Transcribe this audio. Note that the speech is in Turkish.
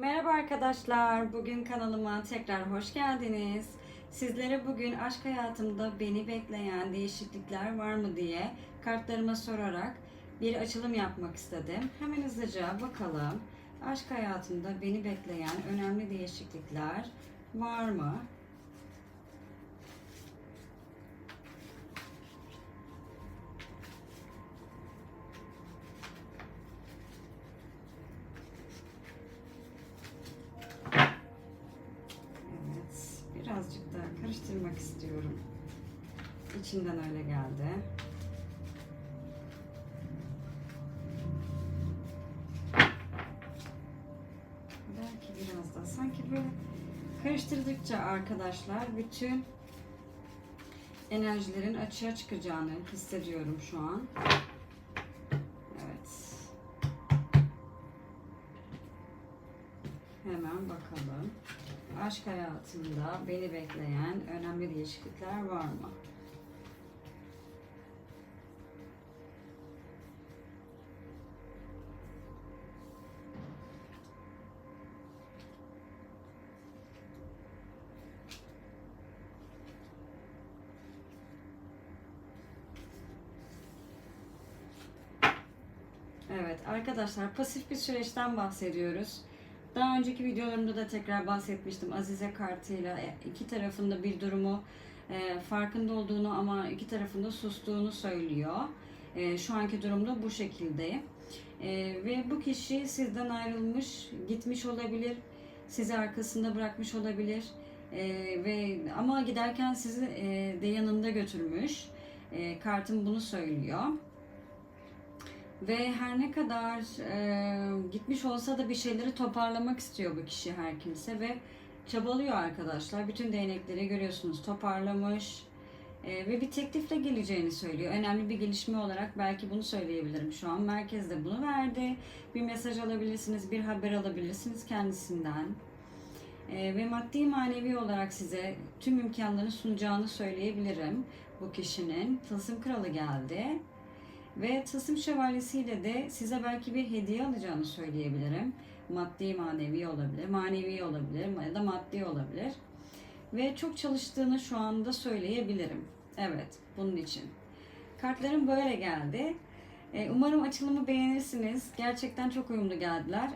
Merhaba arkadaşlar. Bugün kanalıma tekrar hoş geldiniz. Sizlere bugün aşk hayatımda beni bekleyen değişiklikler var mı diye kartlarıma sorarak bir açılım yapmak istedim. Hemen hızlıca bakalım. Aşk hayatımda beni bekleyen önemli değişiklikler var mı? İstiyorum. İçinden öyle geldi. Belki biraz daha. Sanki böyle karıştırdıkça arkadaşlar bütün enerjilerin açığa çıkacağını hissediyorum şu an. Evet. Hemen bakalım. Aşk hayatımda beni bekleyen önemli değişiklikler var mı? Evet arkadaşlar pasif bir süreçten bahsediyoruz. Daha önceki videolarımda da tekrar bahsetmiştim. Azize kartıyla e, iki tarafında bir durumu e, farkında olduğunu ama iki tarafında sustuğunu söylüyor. E, şu anki durumda bu şekilde. E, ve bu kişi sizden ayrılmış, gitmiş olabilir, sizi arkasında bırakmış olabilir. E, ve ama giderken sizi e, de yanında götürmüş. E, kartım bunu söylüyor. Ve her ne kadar e, gitmiş olsa da bir şeyleri toparlamak istiyor bu kişi her kimse ve çabalıyor arkadaşlar. Bütün değnekleri görüyorsunuz toparlamış e, ve bir teklifle geleceğini söylüyor. Önemli bir gelişme olarak belki bunu söyleyebilirim şu an. Merkez de bunu verdi. Bir mesaj alabilirsiniz, bir haber alabilirsiniz kendisinden. E, ve maddi manevi olarak size tüm imkanları sunacağını söyleyebilirim bu kişinin. Tılsım kralı geldi. Ve tılsım şövalyesiyle de size belki bir hediye alacağını söyleyebilirim. Maddi manevi olabilir, manevi olabilir ya da maddi olabilir. Ve çok çalıştığını şu anda söyleyebilirim. Evet, bunun için. Kartlarım böyle geldi. Ee, Umarım açılımı beğenirsiniz. Gerçekten çok uyumlu geldiler.